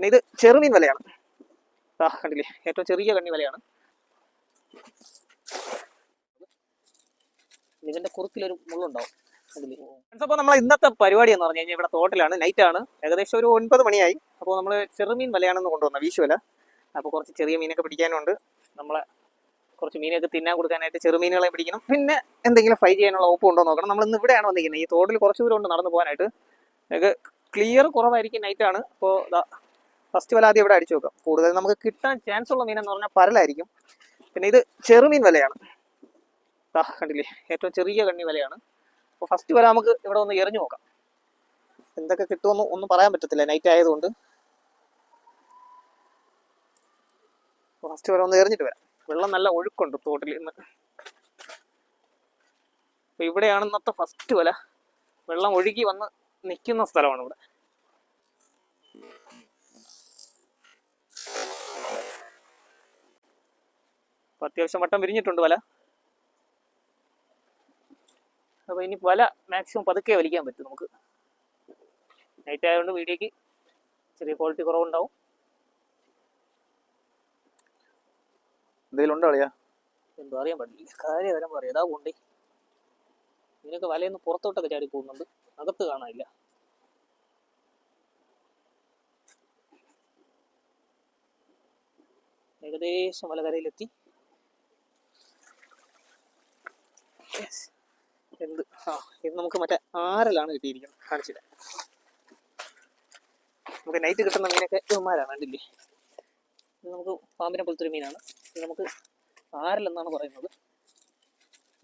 പിന്നെ ഇത് ചെറുമീൻ വലയാണ്. ആ കണ്ടില്ലേ? ഏറ്റവും ചെറിയ കണ്ണി വലയാണ്. ഇതിന്റെ കുറുക്കിലൊരു മുള്ളുണ്ടാവും. അപ്പോൾ നമ്മൾ ഇന്നത്തെ പരിപാടി എന്ന് പറഞ്ഞു കഴിഞ്ഞാൽ ഇവിടെ തോട്ടിലാണ്. നൈറ്റ് ആണ്. ഏകദേശം ഒരു ഒൻപത് മണിയായി. അപ്പോൾ നമ്മൾ ചെറുമീൻ വലയാണെന്ന് കൊണ്ടുവന്ന വീശുവല അപ്പോൾ കുറച്ച് ചെറിയ മീനൊക്കെ പിടിക്കാനുണ്ട്. നമ്മളെ കുറച്ച് മീനൊക്കെ തിന്നാൻ കൊടുക്കാനായിട്ട് ചെറുമീനുകളെ പിടിക്കണം. പിന്നെ എന്തെങ്കിലും ഫ്രൈ ചെയ്യാനുള്ള ഓപ്പ് ഉണ്ടോ നോക്കണം. നമ്മൾ ഇന്ന് ഇവിടെയാണ് വന്നിരിക്കുന്നത്. ഈ തോട്ടിൽ കുറച്ച് ദൂരം ഉണ്ട് നടന്നു പോകാനായിട്ട്. ക്ലിയർ കുറവായിരിക്കും നൈറ്റ് ആണ്. അപ്പോൾ ഫസ്റ്റ് വല ആദ്യം ഇവിടെ അടിച്ചു നോക്കാം കൂടുതൽ നമുക്ക് കിട്ടാൻ ചാൻസ് ഉള്ള മീൻ എന്ന് പറഞ്ഞാൽ പരലായിരിക്കും. പിന്നെ ഇത് ചെറുമീൻ വലയാണ്. കണ്ടില്ലേ? ഏറ്റവും ചെറിയ കണ്ണി വലയാണ്. അപ്പോൾ ഫസ്റ്റ് വല നമുക്ക് ഇവിടെ ഒന്ന് എറിഞ്ഞു നോക്കാം. എന്തൊക്കെ കിട്ടുമെന്ന് ഒന്നും പറയാൻ പറ്റത്തില്ല. നൈറ്റ് ആയതുകൊണ്ട്. ഫസ്റ്റ് വല ഒന്ന് എറിഞ്ഞിട്ട് വരാം. വെള്ളം നല്ല ഒഴുക്കുണ്ട് തോട്ടിൽ ഇന്ന്. ഇവിടെയാണ് ഇന്നത്തെ ഫസ്റ്റ് വല. വെള്ളം ഒഴുകി വന്ന് നിൽക്കുന്ന സ്ഥലമാണ് ഇവിടെ. അപ്പൊ അത്യാവശ്യം വട്ടം വിരിഞ്ഞിട്ടുണ്ട് വല. അപ്പൊ ഇനി വല മാക്സിമം പതുക്കെ വലിക്കാൻ പറ്റും നമുക്ക്. നൈറ്റ് ആയതുകൊണ്ട് വീഡിയോക്ക് ചെറിയ ക്വാളിറ്റി കുറവുണ്ടാവും. എന്തെങ്കിലും ഉണ്ടോ അളിയാ? എന്തോ അറിയാൻ പറ്റില്ല കാര്യം വരാൻ പറയാം? ഇതാ കൊണ്ടേ ഇതിനൊക്കെ വലയൊന്ന് പുറത്തോട്ടൊക്കെ ചാടി പോകുന്നുണ്ട്. അകത്ത് കാണാനില്ല. ഏകദേശം വല എന്ത്? ആ ഇത് നമുക്ക് മറ്റേ ആരലാണ് കിട്ടിയിരിക്കുന്നത്. കാണിച്ചില്ല. നമുക്ക് നൈറ്റ് കിട്ടുന്ന മീനൊക്കെ ഇവന്മാരാണ് കണ്ടില്ലേ? നമുക്ക് പാമ്പിനെ പോലത്തെ ഒരു മീനാണ്. നമുക്ക് ആരലെന്നാണ് പറയുന്നത്.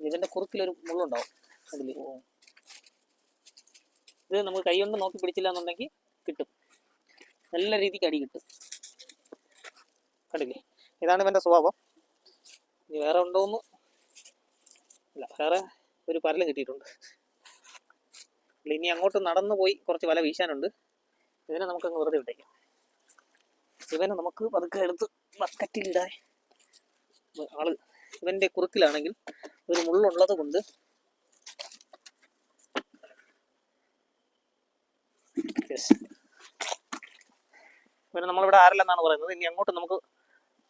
ഇതിന്റെ കുറുക്കിലൊരു മുള്ളുണ്ടാവും. കണ്ടില്ലേ? ഓ. ഇത് നമുക്ക് കൈ കൊണ്ട് നോക്കി പിടിച്ചില്ല എന്നുണ്ടെങ്കിൽ കിട്ടും. നല്ല രീതിക്ക് അടി കിട്ടും. കണ്ടില്ലേ? ഇതാണ് ഇവന്റെ സ്വഭാവം. ഇനി വേറെ ഉണ്ടോന്ന് അല്ല വേറെ ഒരു പരലും കിട്ടിയിട്ടുണ്ട്. അല്ല, ഇനി അങ്ങോട്ട് നടന്നു പോയി കുറച്ച് വല വീശാനുണ്ട്. ഇതിനെ നമുക്കങ്ങ് വെറുതെ വിട്ടേക്കാം. ഇവനെ നമുക്ക് പതുക്കെ എടുത്ത് ബക്കറ്റിലിടാൻ ആൾ ഇവന്റെ കുറുക്കിലാണെങ്കിൽ ഒരു മുള്ളുള്ളത് കൊണ്ട് പിന്നെ ഇവനെ നമ്മളിവിടെ ആരല്ലെന്നാണ് പറയുന്നത്. ഇനി അങ്ങോട്ട് നമുക്ക്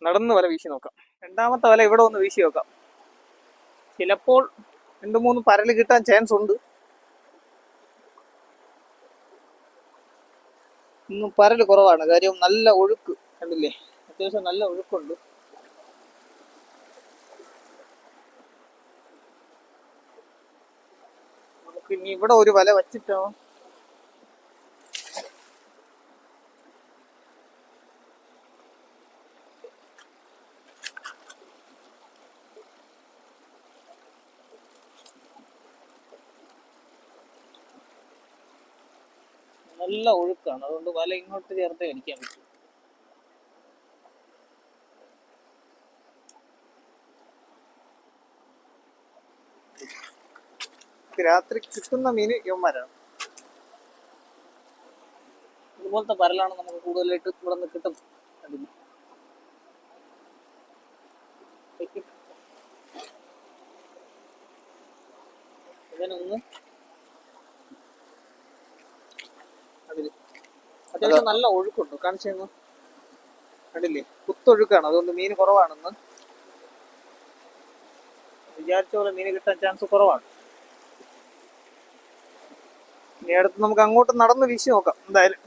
നടന്ന് വല വീശി നോക്കാം. രണ്ടാമത്തെ വല ഇവിടെ ഒന്ന് വീശി നോക്കാം. ചിലപ്പോൾ രണ്ട് മൂന്ന് പരൽ കിട്ടാൻ ചാൻസ് ഉണ്ട്. ഇന്നും പരൽ കുറവാണ്. കാര്യം നല്ല ഒഴുക്ക് കണ്ടില്ലേ? അത്യാവശ്യം നല്ല ഒഴുക്കുണ്ട്. ഇനി ഇവിടെ ഒരു വല വച്ചിട്ടോ? നല്ല ഒഴുക്കാണ്. അതുകൊണ്ട് വല ഇങ്ങോട്ട് ചേർത്ത് വലിക്കാൻ പറ്റും. രാത്രി കിട്ടുന്ന മീൻ യവന്മാരാണ് ഇതുപോലത്തെ പരലാണ് നമുക്ക് കൂടുതലായിട്ട് ഇവിടെ നിന്ന് കിട്ടും? ഇതിനൊന്ന് അത്യാവശ്യം നല്ല ഒഴുക്കുണ്ട്. കാണിച്ചു കണ്ടില്ലേ? കുത്തൊഴുക്കാണ്. അതുകൊണ്ട് മീൻ കുറവാണെന്ന്. വിചാരിച്ച പോലെ മീൻ കിട്ടാൻ ചാൻസ് കുറവാണ്. ഇനി അടുത്ത് നമുക്ക് അങ്ങോട്ട് നടന്ന് വീശി നോക്കാം. എന്തായാലും.